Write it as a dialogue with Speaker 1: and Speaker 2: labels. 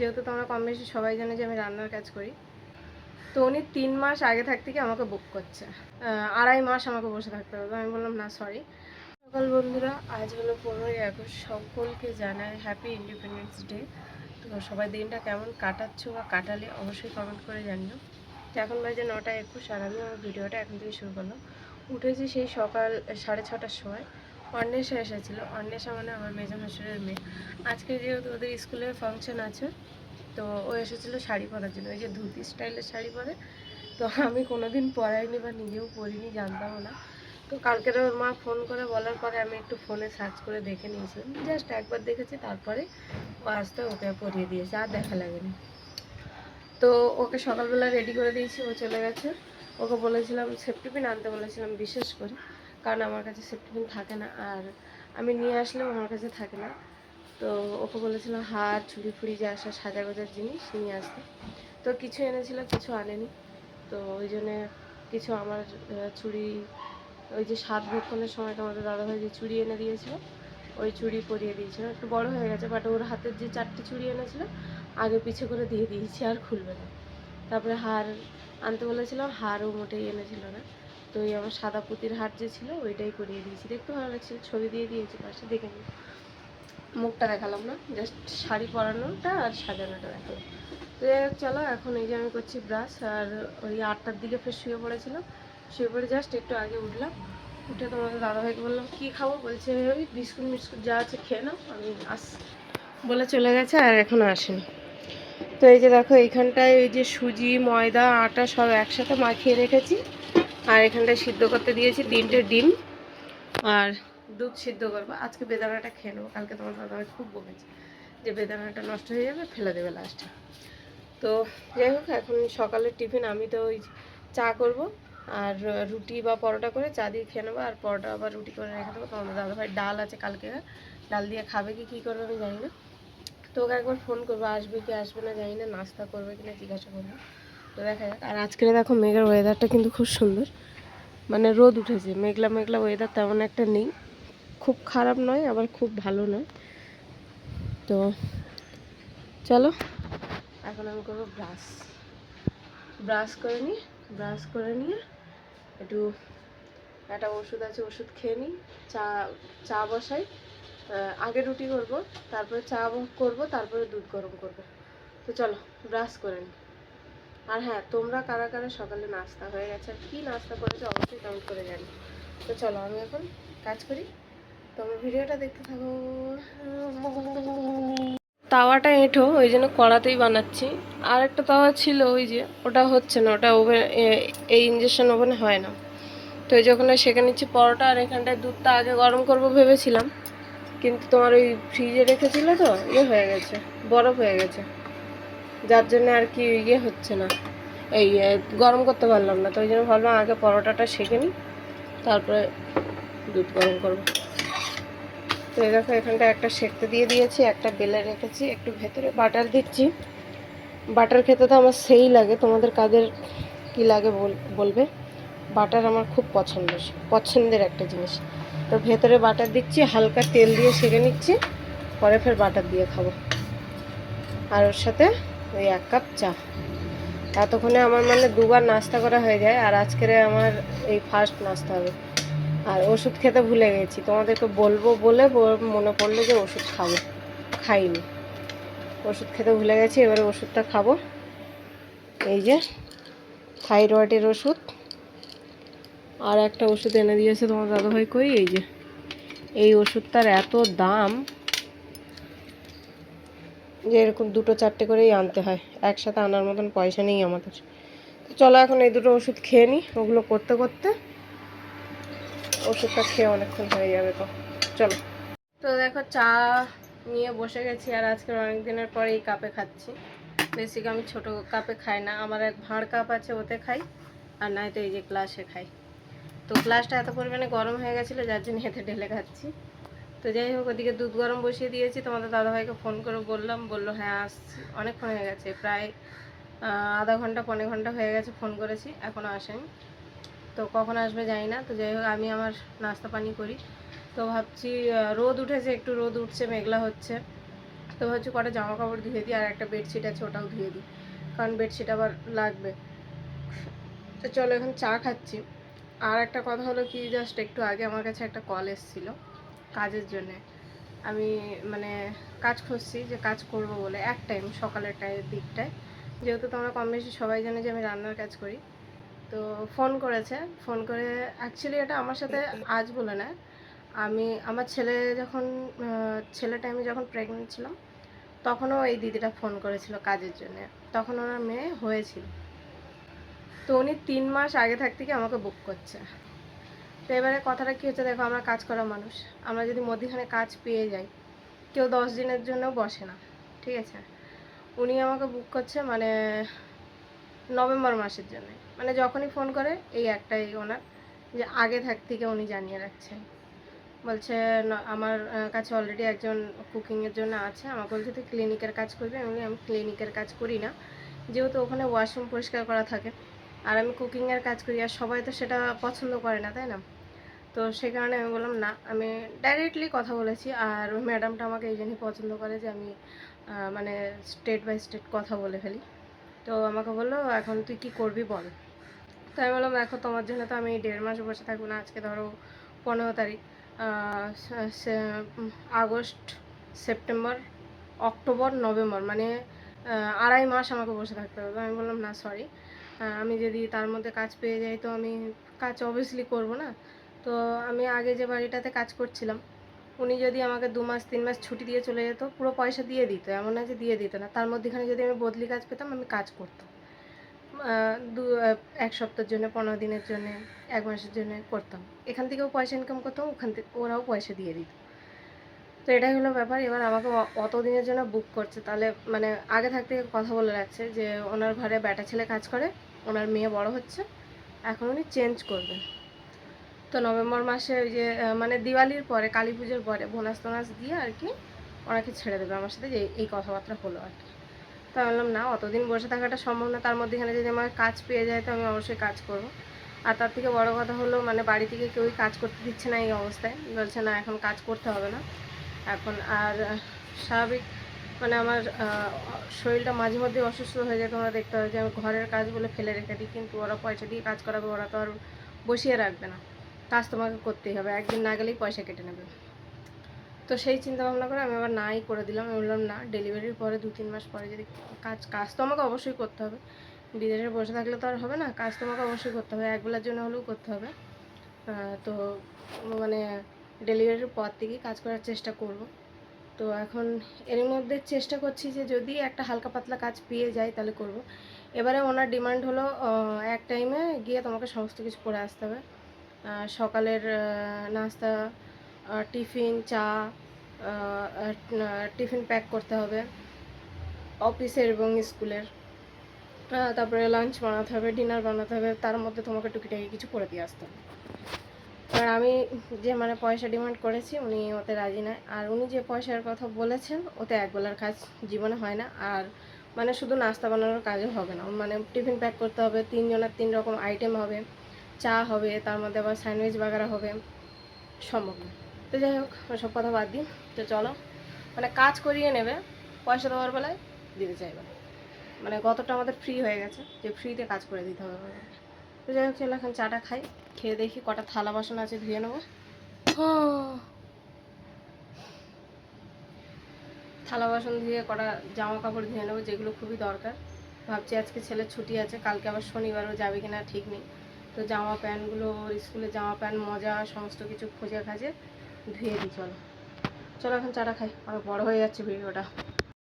Speaker 1: যেহেতু তোমরা কম বেশি সবাই জানে যে আমি রান্নার কাজ করি। তো উনি তিন মাস আগে থাকতে কি আমাকে বুক করছে। আড়াই মাস আমাকে বসে থাকতে হবে। আমি বললাম, না সরি সকাল বন্ধুরা, আজ হলো পনেরোই আগস্ট। সকলকে জানাই হ্যাপি ইন্ডিপেন্ডেন্স ডে তো সবাই দিনটা কেমন কাটাচ্ছ বা কাটালে অবশ্যই কমেন্ট করে জানিও। তো এখন বাজে নটা একুশ, আর আমি আমার ভিডিওটা এখন থেকে শুরু করলাম। উঠেছি সেই সকাল সাড়ে ছটার সময়। অন্বেষা এসেছিল। অন্বেষা মানে আমার মেজো হাসুরের মেয়ে। আজকে যেহেতু ওদের স্কুলে ফাংশন আছে, তো ও এসেছিল শাড়ি পরার জন্য। ওই যে ধুতি স্টাইলের শাড়ি পরে। তো আমি কোনোদিন পরাইনি বা নিজেও পরিনি, জানতামও না। তো কালকের ওর মা ফোন করে বলার পরে আমি একটু ফোনে সার্চ করে দেখে নিয়েছিলাম। জাস্ট একবার দেখেছি, তারপরে ও আসতে ওকে পরিয়ে দিয়েছে, আর দেখা লাগেনি। তো ওকে সকালবেলা রেডি করে দিয়েছি, ও চলে গেছে। ওকে বলেছিলাম সেফটি পিন আনতে বলেছিলাম, বিশেষ করে। কারণ আমার কাছে সেফটি পিন থাকে না আর আমি নিয়ে আসলেও আমার কাছে থাকে না। তো ওকে বলেছিলাম হার চুড়ি ফুড়ি যা আসা সাজা গোজার জিনিস নিয়ে আসতে। তো কিছু এনেছিল, কিছু আনেনি। তো ওই জন্যে কিছু আমার চুড়ি ওই যে সাত ভক্ষণের সময় তোমাদের দাদাভাই যে চুড়ি এনে দিয়েছিল, ওই চুড়ি পরিয়ে দিয়েছিল। একটু বড় হয়ে গেছে বাট ওর হাতের যে চারটে চুড়ি এনেছিল, আগে পিছে করে দিয়ে দিয়েছি, আর খুলবে না। তারপরে হার আনতে বলেছিলাম হারও মোটেই এনেছিল না। তো ওই আমার সাদা পুঁতির হাট যে ছিল, ওইটাই করিয়ে দিয়েছি। দেখতে ভালো লাগছিল ছবি দিয়ে দিয়েছি, পাশে দেখে নিই মুখটা দেখালাম না জাস্ট শাড়ি পরানোটা আর সাজানোটা দেখালাম তো চলো, এখন এই যে আমি করছি ব্রাশ আর ওই আটটার দিকে ফের শুয়ে পড়েছিলাম। শুয়ে পড়ে জাস্ট একটু আগে উঠলাম। উঠে তোমাদের দাদাভাইকে বললাম, কী খাব? বলছে, ওই বিস্কুট মিস্কুট যা আছে খেয়ে নাও, আমি আস বলে চলে গেছে, আর এখনও আসেনি। তো এই যে দেখো, এইখানটায় ওই যে সুজি, ময়দা, আটা সব একসাথে মাখিয়ে রেখেছি। আর এখানটায় সিদ্ধ করতে দিয়েছি তিনটে ডিম আর দুধ সিদ্ধ করব। আজকে বেদানাটা খেয়ে নেব। কালকে তোমার দাদাভাই খুব বলেছে যে বেদানাটা নষ্ট হয়ে যাবে, ফেলে দেবে লাস্টে তো যাই হোক, এখন সকালের টিফিন আমি তো ওই চা করব আর রুটি বা পরোটা করে চা দিয়ে খেয়ে নেব। আর পরোটা আবার রুটি করে রেখে দেবো। তোমাদের দাদাভাই ডাল আছে কালকে। ডাল দিয়ে খাবে কি, কী করবে আমি জানি না। তো ওকে একবার ফোন করব, আসবে কি, আসবে না জানি না, নাস্তা করবে কি না জিজ্ঞাসা করব। আর আজকে দেখো মেঘের ওয়েদারটা কিন্তু খুব সুন্দর। মানে রোদ উঠেছে, মেঘলা মেঘলা ওয়েদার তেমন একটা নেই। খুব খারাপ নয়, আবার খুব ভালো নয়। তো চলো, এখন আমি করব ব্রাশ ব্রাশ করে নিই ব্রাশ করে নিয়ে একটু একটা ওষুধ আছে, ওষুধ খেয়ে নিই চা চা বসাই। আগে রুটি করব, তারপরে চা করব, তারপরে দুধ গরম করব। তো চলো ব্রাশ করে নিই আর হ্যাঁ তোমরা কারা কারা সকালে নাস্তা হয়ে গেছে আর কী নাস্তা করেছ অবশ্যই কমেন্ট করে জানি তো চলো আমি এখন কাজ করি। তোমরা ভিডিওটা দেখতে থাকো। তাওয়াটা এঁঠো, ওই জন্য কড়াতেই বানাচ্ছি। আর একটা তাওয়া ছিল ওই যে, ওটা হচ্ছে না, ওটা ওভেন এই ইঞ্জেকশন ওভেনে হয় না। তো ওই যখন সেখানে নিচ্ছি পরোটা, আর এখানটায় দুধটা আগে গরম করব ভেবেছিলাম। কিন্তু তোমার ওই ফ্রিজে রেখেছিল তো ইয়ে হয়ে গেছে, বরফ হয়ে গেছে। যার জন্য আর কি ইয়ে হচ্ছে না। এই গরম করতে পারলাম না, তো ওই জন্য ভাবলাম আগে পরোটাটা সেঁকে নিই, তারপরে দুধ গরম করব। তো এই দেখো, এখানটা একটা সেঁকতে দিয়ে দিয়েছি, একটা বেলে রেখেছি, একটু ভেতরে বাটার দিচ্ছি। বাটার খেতে তো আমার সেই লাগে, তোমাদের কাদের কি লাগে বল- বলবে? বাটার আমার খুব পছন্দ, পছন্দের একটা জিনিস। তো ভেতরে বাটার দিচ্ছি, হালকা তেল দিয়ে সেঁকে নিচ্ছি, পরে ফের বাটার দিয়ে খাব। আর ওর সাথে ওই এক কাপ চা। এতক্ষণে আমার মানে দুবার নাস্তা করা হয়ে যায়, আর আজকের আমার এই ফার্স্ট নাস্তা হবে। আর ওষুধ খেতে ভুলে গেছি তোমাদেরকে বলব বলে মনে পড়ল যে ওষুধ খাব। খাইনি। ওষুধ খেতে ভুলে গেছি, এবারে ওষুধটা খাব। এই যে থাইরয়েডের ওষুধ। আর একটা ওষুধ এনে দিয়েছে তোমার দাদাভাই কই? এই যে। এই ওষুধটার এত দাম যে এরকম দুটো চারটে করেই আনতে হয়। একসাথে আনার মতন পয়সা নেই আমাদের। তো চলো এখন এই দুটো ওষুধ খেয়ে নিই ওগুলো করতে করতে ওষুধটা খেয়ে অনেকক্ষণ হয়ে যাবে তো। চলো। তো দেখো চা নিয়ে বসে গেছি আর আজকে অনেক দিনের পরে এই কাপে খাচ্ছি। বেশি আমি ছোট কাপে খাই না। আমার এক ভাঁড় কাপ আছে, ওতে খাই আর নয়তো এই যে গ্লাসে খাই। তো গ্লাসটা এত পরিমাণে গরম হয়ে গেছিল, যার জন্য এতে ঢেলে খাচ্ছি। তো যাই হোক, ওদিকে দুধ গরম বসিয়ে দিয়েছি। তোমাদের দাদাভাইকে ফোন করে বললাম, বলল হ্যাঁ আসছি। অনেকক্ষণ হয়ে গেছে, প্রায় আধা ঘণ্টা, পনেরো ঘণ্টা হয়ে গেছে ফোন করেছি এখনও আসেনি। তো কখন আসবে জানি না। তো যাই হোক, আমি আমার নাস্তা পানি করি। তো ভাবছি রোদ উঠেছে, একটু রোদ উঠছে, মেঘলা হচ্ছে। তো ভাবছি কটা জামা কাপড় ধুয়ে দিই, আর একটা বেডশিট আছে, ওটাও ধুয়ে দিই, কারণ বেডশিট আবার লাগবে। তো চলো, এখন চা খাচ্ছি। আর একটা কথা হলো কি, জাস্ট একটু আগে আমার কাছে একটা কল এসেছিল। কাজের জন্যে। আমি মানে কাজ খুঁজছি যে কাজ করব বলে এক টাইম সকালের টাইম দিকটায়। যেহেতু তোমরা কম বেশি সবাই জানে যে আমি রান্নার কাজ করি। তো ফোন করেছে ফোন করে অ্যাকচুয়ালি এটা আমার সাথে আজ বলে না। আমি, আমার ছেলে যখন ছেলে টাইমে যখন প্রেগনেন্ট ছিলাম, তখনও এই দিদিটা ফোন করেছিল কাজের জন্য। তখন ওনার মেয়ে হয়েছিল। তো উনি তিন মাস আগে থাকতে আমাকে বুক করছে। তো এবারে কথাটা কী হচ্ছে? দেখো, আমরা কাজ করা মানুষ। আমরা যদি মধ্যিখানে কাজ পেয়ে যাই, কেউ দশ দিনের জন্যও বসে না, ঠিক আছে? উনি আমাকে বুক করছে মানে নভেম্বর মাসের জন্য। মানে যখনই ফোন করে, এই একটাই ওনার, যে আগে থাক থেকে উনি জানিয়ে রাখছেন। বলছে আমার কাছে অলরেডি একজন কুকিংয়ের জন্য আছে। আমাকে বলছে, তুই ক্লিনিকের কাজ করবি? আমি আমি ক্লিনিকের কাজ করি না। যেহেতু ওখানে ওয়াশরুম পরিষ্কার করা থাকে, আর আমি কুকিংয়ের কাজ করি, আর সবাই তো সেটা পছন্দ করে না, তাই না? তো সে কারণে আমি বললাম, না, আমি ডাইরেক্টলি কথা বলেছি। আর ওই ম্যাডামটা আমাকে এই জন্যই পছন্দ করে যে আমি মানে স্টেট বাই স্টেট কথা বলে ফেলি। তো আমাকে বলল, এখন তুই কি করবি বল? তো আমি বললাম, দেখো, তোমার জন্য তো আমি দেড় মাস বসে থাকব না, আজকে ধরো পনেরো তারিখ আগস্ট, সেপ্টেম্বর, অক্টোবর, নভেম্বর মানে আড়াই মাস আমাকে বসে থাকতে হবে। আমি বললাম, না সরি আমি যদি তার মধ্যে কাজ পেয়ে যাই, তো আমি কাজ অবভিয়াসলি করব না। তো আমি আগে যে বাড়িটাতে কাজ করছিলাম, উনি যদি আমাকে দু মাস, তিন মাস ছুটি দিয়ে চলে যেত, পুরো পয়সা দিয়ে দিত, এমন না যে দিয়ে দিত না। তার মধ্যেখানে যদি আমি বদলি কাজ পেতাম, আমি কাজ করতাম। দু এক সপ্তাহের জন্য, পনেরো দিনের জন্য, এক মাসের জন্য করতাম। এখান থেকেও পয়সা ইনকাম করতাম ওখান থেকে ওরাও পয়সা দিয়ে দিত। তো এটাই হলো ব্যাপার। এবার আমাকে অত দিনের জন্য বুক করছে। তাহলে মানে আগে থাকতে কথা বলে রাখছে যে, ওনার ঘরে ব্যাটা ছেলে কাজ করে, ওনার মেয়ে বড় হচ্ছে, এখন উনি চেঞ্জ করবেন। তো নভেম্বর মাসে ওই যে মানে দিওয়ালির পরে, কালী পুজোর পরে বোনাস টোনাস দিয়ে আর কি ওনাকে ছেড়ে দেবে। আমার সাথে যে এই কথাবার্তা হলো আর কি। তো বললাম, না, অতদিন বসে থাকাটা সম্ভব না। তার মধ্যেখানে যদি আমার কাজ পেয়ে যায়, তো আমি অবশ্যই কাজ করব। আর তার থেকে বড় কথা হলো মানে বাড়ি থেকে কেউই কাজ করতে দিচ্ছে না এই অবস্থায়। বলছে, না, এখন কাজ করতে হবে না। এখন আর স্বাভাবিক মানে আমার শরীরটা মাঝে মধ্যে অসুস্থ হয়ে যায়। তোমরা দেখতে হবে যে আমি ঘরের কাজগুলো ফেলে রেখে দিই, কিন্তু ওরা পয়সা দিয়ে কাজ করাবে, ওরা তো আর বসিয়ে রাখবে না। কাজ তোমাকে করতেই হবে। একদিন না গেলেই পয়সা কেটে নেবে। তো সেই চিন্তা ভাবনা করে আমি আবার নাই করে দিলাম। আমি বললাম, না ডেলিভারির পরে দু, তিন মাস পরে যদি কাজ কাজ তো আমাকে অবশ্যই করতে হবে। বিদেশে বসে থাকলে তো আর হবে না। কাজ তোমাকে অবশ্যই করতে হবে। একবেলার জন্য হলেও করতে হবে। তো মানে ডেলিভারির পর থেকেই কাজ করার চেষ্টা করব। তো এখন এর মধ্যে চেষ্টা করছি যে যদি একটা হালকা পাতলা কাজ পেয়ে যাই তাহলে করব। এবারে ওনার ডিমান্ড হলো এক টাইমে গিয়ে তোমাকে সমস্ত কিছু করে আসতে হবে। সকালের নাস্তা টিফিন, চা টিফিন প্যাক করতে হবে অফিসের এবং স্কুলের। তারপরে লাঞ্চ বানাতে হবে, ডিনার বানাতে হবে, তার মধ্যে তোমাকে টুকিটাকি কিছু করে দিয়ে আসতে হবে। আর আমি যে মানে পয়সা ডিমান্ড করেছি, উনি ওতে রাজি নয়। আর উনি যে পয়সার কথা বলেছেন, ওতে একবেলার কাজ জীবনে হয় না। আর মানে শুধু নাস্তা বানানোর কাজও হবে না। মানে টিফিন প্যাক করতে হবে, তিনজনের তিন রকম আইটেম হবে। চা হবে, তার মধ্যে আবার স্যান্ডউইচ বাগারা হবে, সম্ভব না। তো যাই হোক সব কথা বাদ দিই। তো চলো মানে কাজ করিয়ে নেবে, পয়সা দেওয়ার বেলায় দিতে চাইবে। মানে কতটা আমাদের ফ্রি হয়ে গেছে, যে ফ্রিতে কাজ করে দিতে হবে। তো যাই হোক, চলো এখন চাটা খাই, খেয়ে দেখি কটা থালা বাসন আছে, ধুয়ে নেব। থালা বাসন ধুয়ে কটা জামা কাপড় ধুয়ে নেব, যেগুলো খুবই দরকার। ভাবছি আজকে ছেলের ছুটি আছে, কালকে আবার শনিবারও যাবে কিনা ঠিক নেই। তো জামা প্যান্টগুলো, ওর স্কুলে জামা প্যান্ট, মজা, সমস্ত কিছু খুঁজে খাজে ধুয়ে দিই, চলো। চলো এখন চাটা খাই অনেক বড় হয়ে যাচ্ছে ভিডিওটা।